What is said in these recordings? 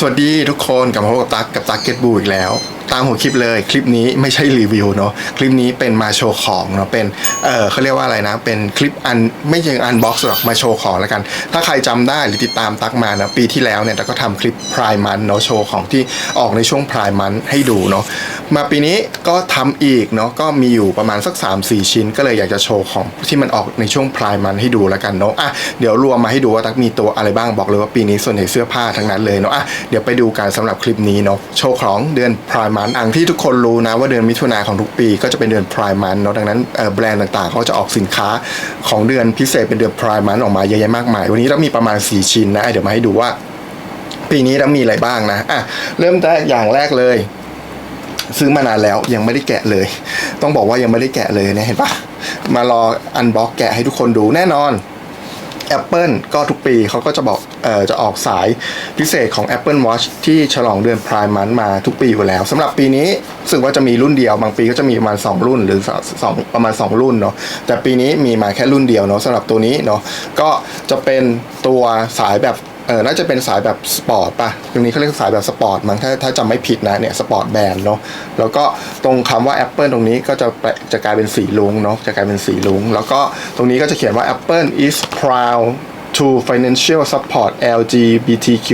สวัสดีทุกคนกลับมาพบกับตั๊กกับตั๊กเก็ตบูอีกแล้ว ตามหัวคลิปเลยคลิปนี้ไม่ใช่รีวิวเนาะคลิปนี้เป็นมาโชว์ของเนาะเป็นเออเขาเรียกว่าอะไรนะ เป็นคลิปอันไม่ใช่อันบ็อกซ์หรอกมาโชว์ของแล้วกัน ถ้าใครจำได้หรือติดตามตั๊กมานะปีที่แล้วเนี่ยตั๊กก็ทำคลิปพรายมันเนาะโชว์ของที่ออกในช่วงพรายมันให้ดูเนาะ มาปีนี้ก็ทำอีกเนาะก็มีอยู่ประมาณสัก 3-4 ชิ้น ก็เลยอยากจะโชว์ของที่มันออกในช่วงพรายมันให้ดูแล้วกันเนาะอะเดี๋ยวรวมมาให้ดูว่าตักมีตัวอะไรบ้างบอกเลยว่าปีนี้ส่วนใหญ่เสื้อผ้าทั้งนั้นเลยเนาะอะเดี๋ยวไปดูกันสำหรับคลิปนี้เนาะโชว์ของเดือนพรายมันอังที่ทุกคนรู้นะว่าเดือนมิถุนาของทุกปีก็จะเป็นเดือนพรายมันเนาะดังนั้นแบรนด์ต่างๆเขาจะออกสินค้าของเดือนพิเศษเป็นเดือนพรายมันออกมาเยอะแยะมากมาย วันนี้เรามีประมาณ 4 ชิ้นนะอะเดี๋ยวมาให้ดูว่า ปีนี้เรามีอะไรบ้างนะอะเริ่มแต่อย่างแรกเลย ซื้อมานานแล้วยังไม่ได้แกะเลย ต้องบอกว่ายังไม่ได้แกะเลยเนี่ยเห็นปะมารออันบ็อกแกะให้ทุกคนดูแน่นอน Apple ก็ทุกปีเขาก็จะบอกเออจะออกสายพิเศษของ Apple Watch ที่ฉลองเดือน Prime Month มาทุกปีอยู่แล้วสำหรับปีนี้สึกว่าจะมีรุ่นเดียว บางปีก็จะมีประมาณ 2 รุ่นหรือสองประมาณ 2 รุ่นเนาะแต่ปีนี้มีมาแค่รุ่นเดียวเนาะสำหรับตัวนี้เนาะก็จะเป็นตัวสายแบบ เออน่าจะเป็นสายแบบสปอร์ตป่ะตรงนี้เขาเรียกสายแบบสปอร์ตมั้งถ้าถ้าจำไม่ผิดนะเนี่ยสปอร์ตแบนด์เนาะแล้วก็ตรงคำว่า Apple ตรงนี้ก็จะจะกลายเป็นสีลุงเนาะจะกลายเป็นสีลุง แล้วก็ตรงนี้ก็จะเขียนว่า Apple is proud to financial support LGBTQ+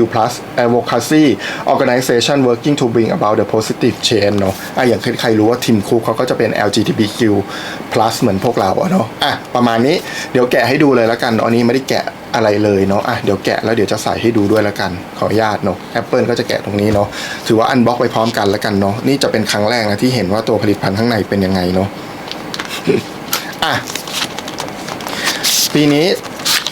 advocacy organization working to bring about the positive change เนาะอะอย่างใครรู้ว่าทีมคุกเขาก็จะเป็น LGBTQ+ เหมือนพวกเราเนาะอะประมาณนี้เดี๋ยวแกะให้ดูเลยแล้วกันอันนี้ไม่ได้แกะอะไรเลยเนาะอะเดี๋ยวแกะแล้วเดี๋ยวจะใส่ให้ดูด้วยแล้วกัน ขออนุญาตเนาะ Apple ก็จะแกะตรงนี้เนาะถือว่าอันบล็อกไปพร้อมกันแล้วกันเนาะนี่จะเป็นครั้งแรกนะที่เห็นว่าตัวผลิตภัณฑ์ข้างในเป็นยังไงเนาะอะปีนี้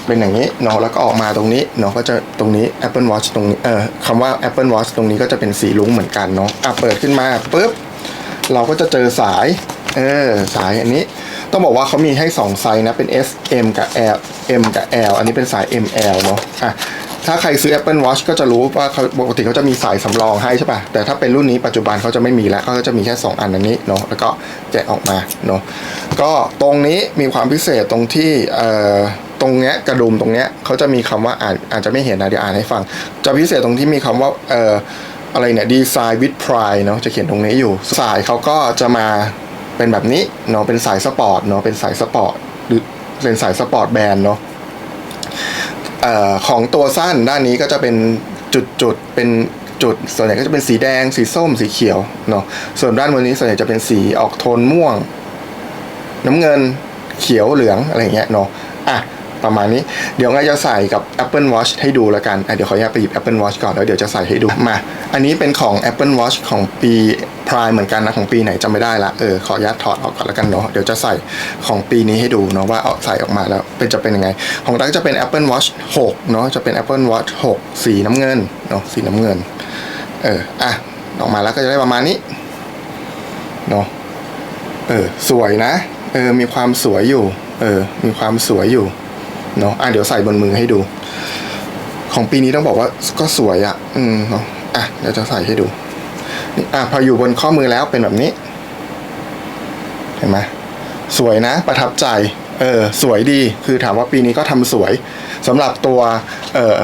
เป็นอย่างนี้เนาะแล้วก็ออกมาตรงนี้เนาะก็จะตรงนี้ Apple Watch ตรงนี้เออคำว่า Apple Watch ตรงนี้ก็จะเป็นสีลุ้งเหมือนกันเนาะอะเปิดขึ้นมาปุ๊บเราก็จะเจอสายเออสายอันนี้ต้องบอกว่าเขามีให้ 2 ไซส์นะ เป็น S M กับ L M กับ L อันนี้เป็นสาย ML เนาะอะถ้าใครซื้อ Apple Watch ก็จะรู้ว่าเขาปกติเขาจะมีสายสำรองให้ใช่ป่ะ แต่ถ้าเป็นรุ่นนี้ปัจจุบันเขาจะไม่มีแล้วเขาก็จะมีแค่ 2 อันอันนี้เนาะแล้วก็แกะออกมาเนาะก็ตรงนี้มีความพิเศษตรงที่เอ่อ ตรงเนี้ยกระดุมตรงเนี้ยเขาจะมีคำว่าอ่านอาจจะไม่เห็นนะเดี๋ยวอ่านให้ฟัง จะพิเศษตรงที่มีคำว่าเอ่ออะไรเนี่ยดีไซน์วิดพรายเนาะจะเขียนตรงนี้อยู่ สายเขาก็จะมาเป็นแบบนี้เนาะเป็นสายสปอร์ตเนาะเป็นสายสปอร์ตหรือเป็นสายสปอร์ตแบนด์เนาะเอ่อของตัวสั้นด้านนี้ก็จะเป็นจุดๆเป็นจุดส่วนใหญ่ก็จะเป็นสีแดง สีส้มสีเขียวเนาะส่วนด้านบนนี้ส่วนใหญ่จะเป็นสีออกโทนม่วง น้ำเงินเขียวเหลืองอะไรเงี้ยเนาะอะ ประมาณนี้ เดี๋ยวไงจะใส่กับ Apple Watch ให้ดูแล้วกันอะเดี๋ยวขออนุญาตไปหยิบ Apple Watch ก่อนแล้วเดี๋ยวจะใส่ให้ดูมา อันนี้เป็นของ Apple Watch ของปี Prime เหมือนกันนะของปีไหนจำไม่ได้ละเออขออนุญาตถอดออกก่อนแล้วกันเนาะเดี๋ยวจะใส่ของปีนี้ให้ดูเนาะว่าเอาใส่ออกมาแล้วเป็นจะเป็นยังไง ของตั๊กจะเป็น Apple Watch 6เนาะจะเป็น Apple Watch 6 สีน้ำเงินเนาะสีน้ำเงินเอออะออกมาแล้วก็จะได้ประมาณนี้เนาะเออสวยนะเออมีความสวยอยู่เออมีความสวยอยู่ เนาะอะเดี๋ยวใส่บนมือให้ดู ของปีนี้ต้องบอกว่าก็สวยอะ่ะ อืมเนาะอะเดี๋ยวจะใส่ให้ดูนี่อะพออยู่บนข้อมือแล้วเป็นแบบนี้ เห็นไหมสวยนะ ประทับใจ เออ สวยดี คือถามว่าปีนี้ก็ทำสวยสำหรับตัว เอ่อ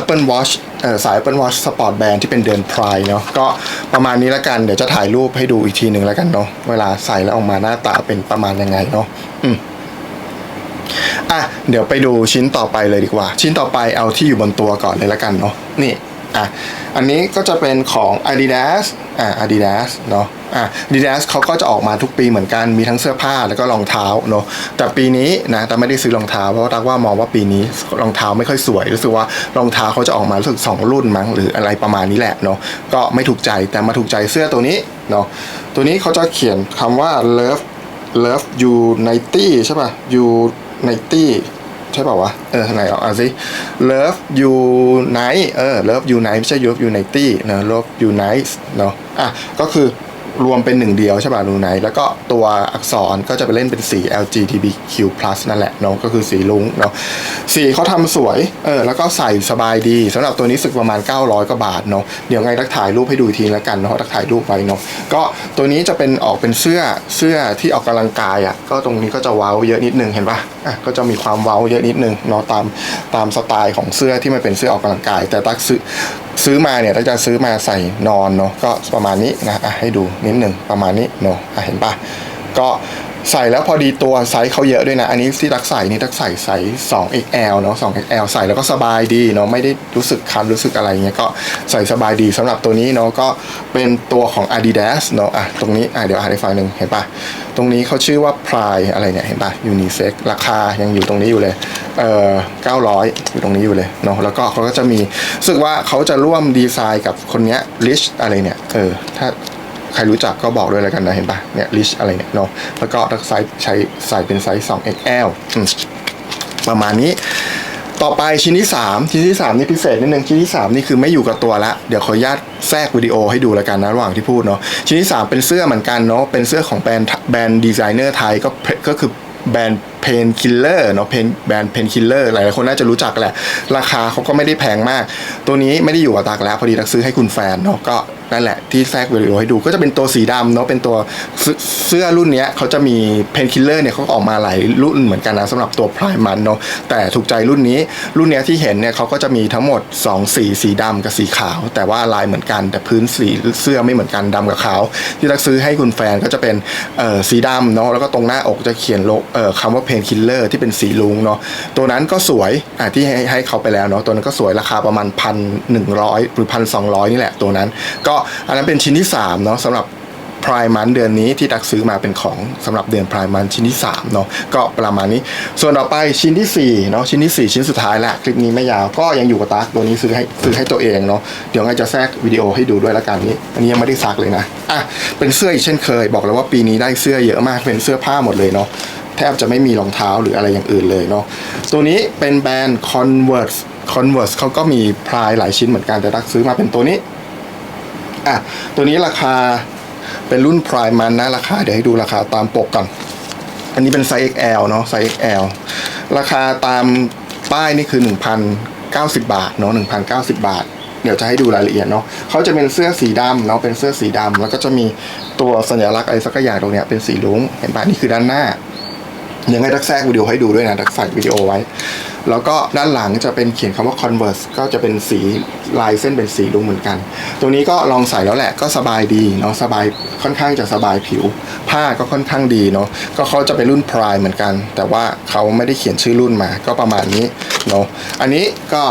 Apple Watch เอ่อสาย Apple Watch Sport Band ที่เป็นเดือนพรายเนาะก็ประมาณนี้แล้วกัน เดี๋ยวจะถ่ายรูปให้ดูอีกทีหนึ่งแล้วกันเนาะเวลาใส่แล้วออกมาหน้าตาเป็นประมาณยังไงเนาะ เดี๋ยวไปดูชิ้นต่อไปเลยดีกว่า ชิ้นต่อไปเอาที่อยู่บนตัวก่อนเลยละกันเนาะนี่อะอันนี้ก็จะเป็นของ Adidas อะ Adidas เนาะอะ Adidas เขาก็จะออกมาทุกปีเหมือนกันมีทั้งเสื้อผ้าแล้วก็รองเท้าเนาะแต่ปีนี้นะแต่ไม่ได้ซื้อรองเท้าเพราะว่าตักว่ามองว่าปีนี้รองเท้าไม่ค่อยสวยรู้สึกว่ารองเท้าเขาจะออกมารู้สึกสองรุ่นมั้งหรืออะไรประมาณนี้แหละเนาะก็ไม่ถูกใจแต่มาถูกใจเสื้อตัวนี้เนาะตัวนี้เขาจะเขียนคำว่า love love unity ใช่ป่ะ ไนตี้ใช่ป่าวะ เออทไหนอะอ่าสิ love You Night เออ love You Night ไม่ใช่ love unity นะ love You Night เนาะอะก็คือ รวมเป็นหนึ่งเดียวใช่ป่ะ unite แล้วก็ตัวอักษรก็จะไปเล่นเป็นสี LGBTQ+ นั่นแหละเนาะก็คือสีลุงเนาะสีเขาทำสวยเออแล้วก็ใส่สบายดีสำหรับตัวนี้สึกประมาณ 900กว่าบาทเนาะเดี๋ยวไงตักถ่ายรูปให้ดูอีกทีล้วกันเนาะตักถ่ายรูปไว้เนาะก็ตัวนี้จะเป็นออกเป็นเสื้อเสื้อที่ออกกำลังกายอะก็ตรงนี้ก็จะเว้าเยอะนิดนึงเห็นปะอะก็จะมีความเว้าเยอะนิดนึงเนาะตามตามสไตล์ของเสื้อที่มันเป็นเสื้อออกกำลังกาย แต่ตักซื้อซื้อมาเนี่ยเราจะซื้อมาใส่นอนเนาะก็ประมาณนี้นะอะให้ดูนิดหนึ่งประมาณนี้เนาะอะเห็นปะก็ใส่แล้วพอดีตัวไซส์เขาเยอะด้วยนะ อันนี้ที่ตักใส่นี่ตักใส่ไซส์ 2XL เนาะ 2XL ใส่แล้วก็สบายดีเนาะไม่ได้รู้สึกคันรู้สึกอะไรเงี้ยก็ใส่สบายดีสำหรับตัวนี้เนาะก็เป็นตัวของ Adidas เนาะอะตรงนี้อะเดี๋ยวอ่านให้ฟังหนึ่งเห็นปะ ตรงนี้เขาชื่อว่า Pride อะไรเนี่ยเห็นปะ Unisex ราคายังอยู่ตรงนี้อยู่เลยเอ่อ900 อยู่ตรงนี้อยู่เลยเนาะแล้วก็เขาก็จะมีรู้สึกว่าเขาจะร่วมดีไซน์กับคนเนี้ย Rich อะไรเนี่ยเออถ้าใครรู้จักก็บอกด้วยแล้วกันนะเห็นปะเนี่ยลิชอะไรเนี่ยเนาะแล้วก็ไซส์ใช้ใส่เป็นไซส์ 2XL อืมประมาณนี้ ต่อไปชิ้นที่ 3 ชิ้นที่ 3 นี่พิเศษนิดนึงชิ้นที่ 3 นี่คือไม่อยู่กับตัวละ เดี๋ยวขออนุญาตแทรกวิดีโอให้ดูแล้วกันนะระหว่างที่พูดเนาะชิ้นที่ 3 เป็นเสื้อเหมือนกันเนาะเป็นเสื้อของแบรนด์แบรนด์ดีไซเนอร์ไทยก็ก็คือแบรนด์เพนคิลเลอร์เนาะเพนแบรนด์เพนคิลเลอร์หลายๆคนน่าจะรู้จักแหละ ราคาเขาก็ไม่ได้แพงมาก ตัวนี้ไม่ได้อยู่กับตักแล้ว พอดีตักซื้อให้คุณแฟนเนาะก็ นั่นแหละที่แทรกวิดีโอให้ดูก็จะเป็นตัวสีดำเนาะเป็นตัวเสื้อรุ่นเนี้ยเขาจะมีเพนคิลเลอร์เนี่ยเขาออกมาหลายรุ่นเหมือนกันนะสำหรับตัวพรายมันเนาะแต่ถูกใจรุ่นนี้รุ่นเนี้ยที่เห็นเนี่ยเขาก็จะมีทั้งหมด 2 สีสีดำกับสีขาว แต่ว่าลายเหมือนกัน แต่พื้นสีเสื้อไม่เหมือนกันดำกับขาว ที่ตักซื้อให้คุณแฟนก็จะเป็นเอ่อสีดำเนาะแล้วก็ตรงหน้าอกจะเขียนโลเอ่อคำว่าเพนคิลเลอร์ที่เป็นสีลุงเนาะตัวนั้นก็สวยอะที่ให้ให้เขาไปแล้วเนาะตัวนั้นก็สวยราคาประมาณพันหนึ่งร้อยหรือพันสองร้อยนี่แหละตัวนั้นก็อันนั้นเป็นชิ้นที่3เนาะสำหรับพรายมันเดือนนี้ที่ตักซื้อมาเป็นของสำหรับเดือนพรายมันชิ้นที่3เนาะก็ประมาณนี้ ส่วนต่อไปชิ้นที่4เนาะชิ้นที่ 4 ชิ้นสุดท้ายละคลิปนี้ไม่ยาวก็ยังอยู่กับตักตัวนี้ซื้อให้ซื้อให้ตัวเองเนาะเดี๋ยวไงจะแทรกวิดีโอให้ดูด้วยละกันนี้ อันนี้ยังไม่ได้ซักเลยนะอะเป็นเสื้ออีกเช่นเคย บอกเลยว่าปีนี้ได้เสื้อเยอะมากเป็นเสื้อผ้าหมดเลยเนาะแทบจะไม่มีรองเท้าหรืออะไรอย่างอื่นเลยเนาะตัวนี้เป็นแบรนด์ Converse Converse เขาก็มีพรายหลายชิ้นเหมือนกันแต่ตักซื้อมาเป็นตัวนี้ อะตัวนี้ราคาเป็นรุ่นพรายมันนะราคาเดี๋ยวให้ดูราคาตามปกก่อนอันนี้เป็นไซส์ XL เนาะไซส์ XL ราคาตามป้ายนี่คือ 1,090 บาทเนาะ1,090 บาท เดี๋ยวจะให้ดูรายละเอียดเนาะเขาจะเป็นเสื้อสีดำเนาะเป็นเสื้อสีดำแล้วก็จะมีตัวสัญลักษณ์อะไรสักอย่างตรงเนี้ยเป็นสีลุ้งเห็นปะนี่คือด้านหน้า ยวให้ทักแทรกวิดีโอให้ดูด้วยนะทักใส่วิดีโอไว้ แล้วก็ด้านหลังจะเป็นเขียนคำว่า converse ก็จะเป็นสีลายเส้นเป็นสีลุงเหมือนกัน ตัวนี้ก็ลองใส่แล้วแหละก็สบายดีเนาะสบายค่อนข้างจะสบายผิว ผ้าก็ค่อนข้างดีเนาะก็เขาจะเป็นรุ่น prime เหมือนกัน แต่ว่าเขาไม่ได้เขียนชื่อรุ่นมาก็ประมาณนี้เนาะอันนี้ก็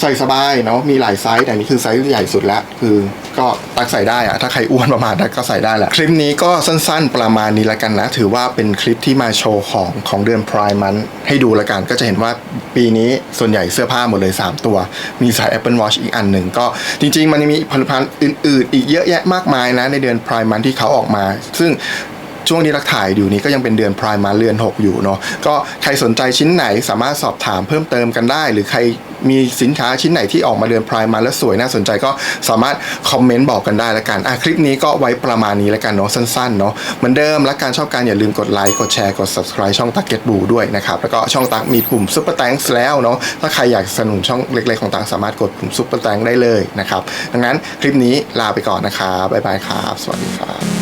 ใส่สบายเนาะมีหลายไซส์แต่นี้คือไซส์ใหญ่สุดแล้ว คือก็ตักใส่ได้อะถ้าใครอ้วนประมาณนั้นก็ใส่ได้แหละคลิปนี้ก็สั้นๆประมาณนี้ละกันนะ ถือว่าเป็นคลิปที่มาโชว์ของของเดือนพรายมันให้ดูละกันก็จะเห็นว่าปีนี้ส่วนใหญ่เสื้อผ้าหมดเลย 3 ตัว มีสาย Apple Watch อีกอันหนึ่งก็จริง ๆ มันมีผลิตภัณฑ์อื่น ๆ อีกเยอะแยะมากมายนะในเดือนพรายมันที่เขาออกมา ซึ่ง ช่วงนี้รักถ่ายอยู่นี้ก็ยังเป็นเดือนพรายมาเรือน 6 อยู่เนาะก็ใครสนใจชิ้นไหนสามารถสอบถามเพิ่มเติมกันได้ หรือใครมีสินค้าชิ้นไหนที่ออกมาเดือนพรายมาแล้วสวยน่าสนใจก็สามารถคอมเมนต์บอกกันได้ละกันอะคลิปนี้ก็ไว้ประมาณนี้ละกันเนาะสั้นๆเนาะเหมือนเดิมและการชอบการอย่าลืมกดไลค์กดแชร์กด subscribe ช่องตักเก็ตบูด้วยนะครับแล้วก็ช่องตักมีปุ่มซุปเปอร์แตงแล้วเนาะถ้าใครอยากสนับสนุนช่องเล็กๆของตักสามารถกดปุ่มซุปเปอร์แตงได้เลยนะครับดังนั้นคลิปนี้ลาไปก่อนนะครับบ๊ายบายครับสวัสดีครับ